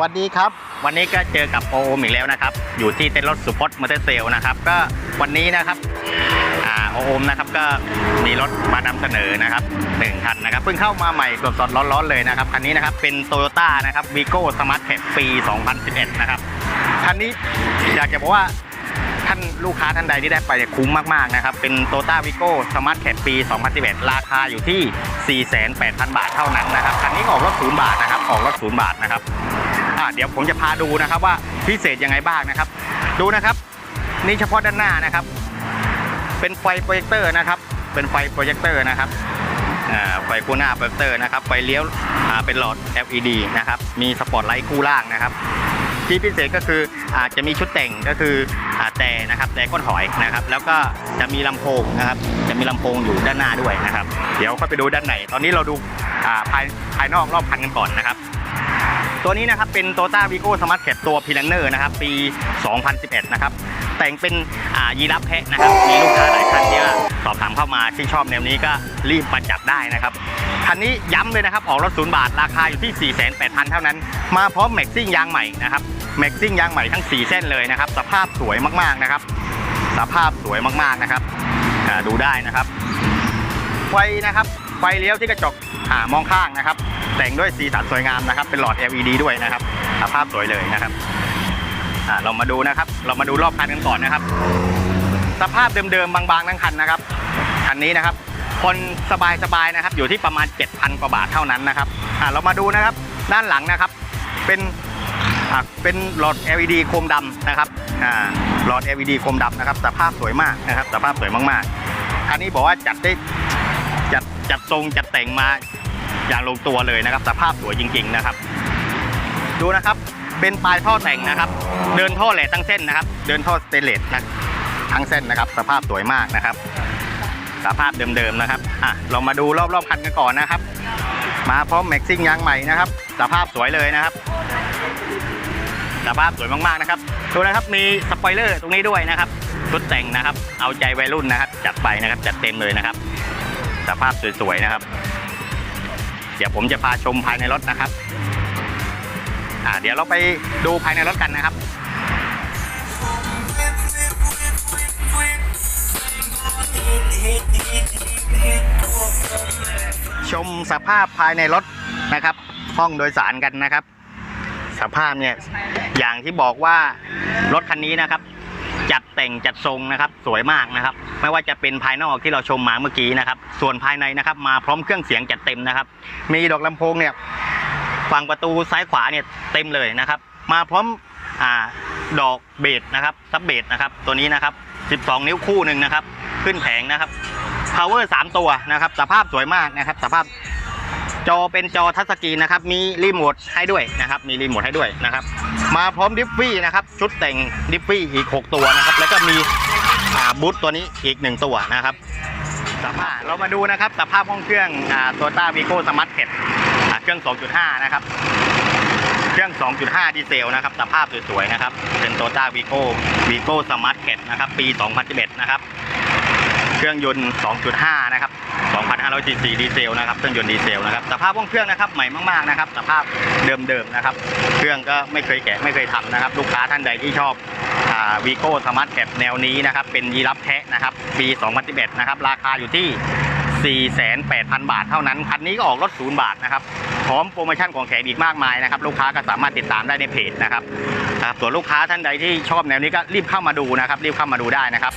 วัสดีครับ วันนี้ก็เจอกับโอโอมอีกแล้วนะครับ อยู่ที่เต้นรถสุพจน์มอเตอร์เซลนะครับ ก็วันนี้นะครับโอโอมนะครับก็มีรถมานำเสนอนะครับหนึ่งคันนะครับเพิ่งเข้ามาใหม่สดๆร้อนๆเลยนะครับคันนี้นะครับเป็นโตโยต้านะครับวีโก้สมาร์ทแท็ปี 2011 นะครับคันนี้อยากจะบอกว่าท่านลูกค้าท่านใดที่ได้ไปเนี่ยคุ้มมากๆนะครับ เป็นโตต้าวิโก้สมาร์ทแคปปี 2011 ราคาอยู่ที่ 48,000 บาทเท่านั้นนะครับคันนี้ออกรถศูนย์บาทนะครับออกรถศูนย์บาทนะครับ เดี๋ยวผมจะพาดูนะครับว่าพิเศษยังไงบ้างนะครับ ดูนะครับนี่เฉพาะด้านหน้านะครับ เป็นไฟโปรเจคเตอร์นะครับ เป็นไฟโปรเจคเตอร์นะครับไฟคู่หน้าโปรเจคเตอร์นะครับไฟเลี้ยวเป็นหลอด LED นะครับมีสปอตไลท์คู่ล่างนะครับที่พิเศษก็คืออาจจะมีชุดแต่งก็คืออแต่นะครับแต่ก้นถอยนะครับ แล้วก็จะมีลำโพงนะครับ จะมีลำโพงอยู่ด้านหน้าด้วยนะครับ เดี๋ยวค่อยไปดูด้านในตอนนี้เราดูภายภายนอกรอบคันกันก่อนนะครับ ตัวนี้นะครับเป็น t o ต้าวีโก้สมาร์ทแคปตัวพิลันเนอร์นะครับปี 2011 นะครับแต่งเป็นยีรับแพะนะครับมีลูกค้าหลายท่านที่สอบถามเข้ามาที่ชอบแนวนี้ก็รีบมาจับได้นะครับคันนี้ย้ำเลยนะครับออกรถศูนย์บาทราคาอยู่ที่ 48,000 เท่านั้น มาพร้อมแม็กซิ่งยางใหม่นะครับแม็กซิ่งยางใหม่ทั้ง 4 เส้นเลยนะครับสภาพสวยมากๆนะครับ สภาพสวยมากๆนะครับดูได้นะครับไฟนะครับ ฟเลี้ยวที่กระจกอ่ามองข้างนะครับ แต่งด้วยสีสันสวยงามนะครับ เป็นหลอด LED ด้วยนะครับสภาพสวยเลยนะครับอ่าเรามาดูนะครับ เรามาดูรอบคันกันก่อนนะครับ สภาพเดิมๆบางๆทั้งคันนะครับคันนี้นะครับคนสบายๆนะครับ อยู่ที่ประมาณ 7,000 กว่าบาทเท่านั้นนะครับอ่าเรามาดูนะครับด้านหลังนะครับ เป็นเป็นหลอด LED โคมดำนะครับหลอด LED โคมดำนะครับสภาพสวยมากนะครับสภาพสวยมากๆคันนี้บอกว่าจัดได้ จัดทรงจัดแต่งมาอย่างลงตัวเลยนะครับ สภาพสวยจริง ๆนะครับ ดูนะครับเป็นปลายท่อแต่งนะครับ เดินท่อแหลกทั้งเส้นนะครับ เดินท่อสเตเลสนะทั้งเส้นนะครับ สภาพสวยมากนะครับ สภาพเดิมๆนะครับอะเรามาดูรอบๆคันกันก่อนนะครับ มาพร้อมแม็กซิ่งยางใหม่นะครับ สภาพสวยเลยนะครับ สภาพสวยมากๆนะครับดูนะครับมีสปอยเลอร์ตรงนี้ด้วยนะครับชุดแต่งนะครับ เอาใจวัยรุ่นนะครับ จัดไปนะครับจัดเต็มเลยนะครับ สภาพสวยๆนะครับ เดี๋ยวผมจะพาชมภายในรถนะครับอ่าเดี๋ยวเราไปดูภายในรถกันนะครับชมสภาพภายในรถนะครับ ห้องโดยสารกันนะครับ สภาพเนี่ยอย่างที่บอกว่ารถคันนี้นะครับ จัดแต่งจัดทรงนะครับสวยมากนะครับ ไม่ว่าจะเป็นภายนอกที่เราชมมาเมื่อกี้นะครับ ส่วนภายในนะครับ มาพร้อมเครื่องเสียงจัดเต็มนะครับ มีดอกลำโพงเนี่ยฝั่งประตูซ้ายขวาเนี่ยเต็มเลยนะครับ มาพร้อมอ่าดอกเบสนะครับซับเบสนะครับ ตัวนี้นะครับ 12 นิ้วคู่หนึ่งนะครับ ขึ้นแผงนะครับ power 3 ตัวนะครับ สภาพสวยมากนะครับ สภาพ จอเป็นจอทัชสกรีนนะครับ มีรีโมทให้ด้วยนะครับ มีรีโมทให้ด้วยนะครับ มาพร้อมดิฟฟี่นะครับ ชุดแต่งดิฟฟี่อีก 6 ตัวนะครับ แล้วก็มีบูทตัวนี้อีก 1 ตัวนะครับสภาพเรามาดูนะครับสภาพห้องเครื่องโตต้าวีโก้สมาร์ทเพจเครื่อง 2.5 นะครับ เครื่อง 2.5 ดีเซลนะครับ สภาพสวยๆนะครับ เป็นโตต้าวีโก้วีโก้สมาร์ทเพจนะครับ ปี 2011 นะครับ เครื่องยนต์ 2.5 นะครับ 2,500 cc ดีเซลนะครับเครื่องยนต์ดีเซลนะครับสภาพห้องเครื่องนะครับใหม่มากๆนะครับสภาพเดิมๆนะครับ เครื่องก็ไม่เคยแกะไม่เคยทำนะครับ ลูกค้าท่านใดที่ชอบวีโก้สมาร์ทแคปแนวนี้นะครับเป็นยีรับแทะนะครับปี2011นะครับราคาอยู่ที่48,000 บาทเท่านั้น คันนี้ก็ออกรถศูนย์บาทนะครับ พร้อมโปรโมชั่นของแถมอีกมากมายนะครับ ลูกค้าก็สามารถติดตามได้ในเพจนะครับครับส่วนลูกค้าท่านใดที่ชอบแนวนี้ก็รีบเข้ามาดูนะครับ รีบเข้ามาดูได้นะครับ